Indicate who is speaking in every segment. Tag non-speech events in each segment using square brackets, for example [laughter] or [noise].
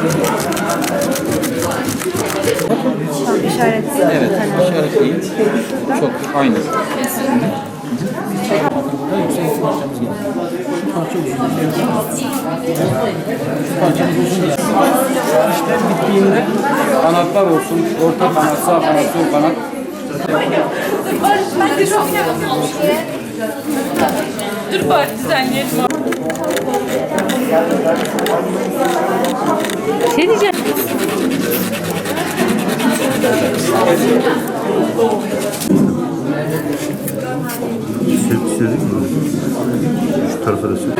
Speaker 1: Tam işaretli.
Speaker 2: Evet, işaretleyin. Çok aynı. İşte bittiğinde kanatlar olsun, orta kanat, sağ kanat, sol kanat.
Speaker 3: Ben de çok Dur bari düzenleyelim.
Speaker 1: Şey diyeceğim.
Speaker 4: Sür, sürdün mü? Şu tarafa da sür.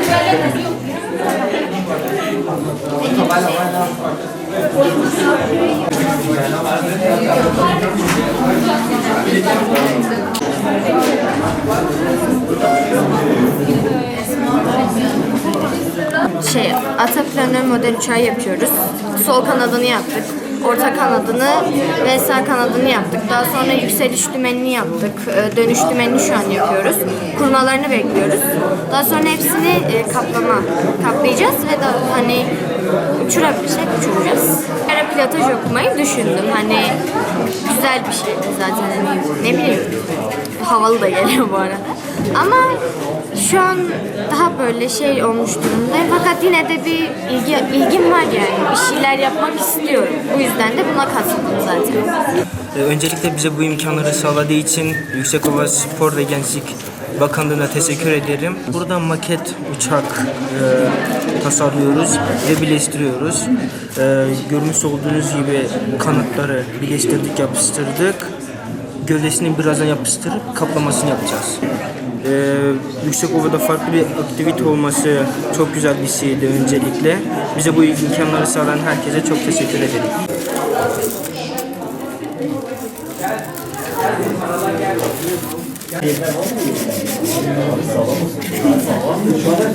Speaker 5: Şey ata model uçağı yapıyoruz. Sol kanadını yaptık. Orta kanadını ve sağ kanadını yaptık. Daha sonra yükseliş dümenini yaptık. Ee, Dönüş dümenini şu an yapıyoruz. Kurmalarını bekliyoruz. Daha sonra hepsini e, kaplama kaplayacağız ve da hani uçurabilirsek uçuracağız. Ara pilotaj okumayı düşündüm. Hani güzel bir şeydi zaten. Hani ne bileyim havalı da geliyor bu arada. Ama şu an daha böyle şey olmuş durumdayım. Fakat yine de bir ilgi, ilgim var yani. Bir şeyler yapmak istiyorum. Bu yüzden de buna katıldım zaten.
Speaker 6: Ee, Öncelikle bize bu imkanları sağladığı için Yüksekova Spor ve Gençlik Bakanlığı'na teşekkür ederim. Burada maket uçak e, tasarlıyoruz ve birleştiriyoruz. E, görmüş olduğunuz gibi kanatları birleştirdik, yapıştırdık. Gövdesini birazdan yapıştırıp kaplamasını yapacağız. E, Yüksekova'da farklı bir aktivite olması çok güzel bir şeydi öncelikle. Bize bu imkanları sağlayan herkese çok teşekkür ederim.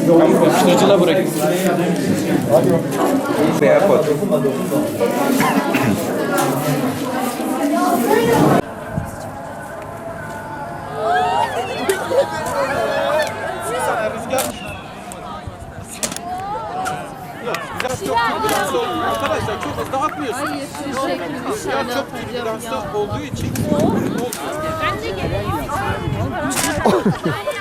Speaker 2: Yapıştırıcıla bırakın.
Speaker 4: Veya kod.
Speaker 2: Arkadaşlar çok hızlı atmıyorsun. Hayır, Rüzgar çok türbülanslı olduğu için [laughs]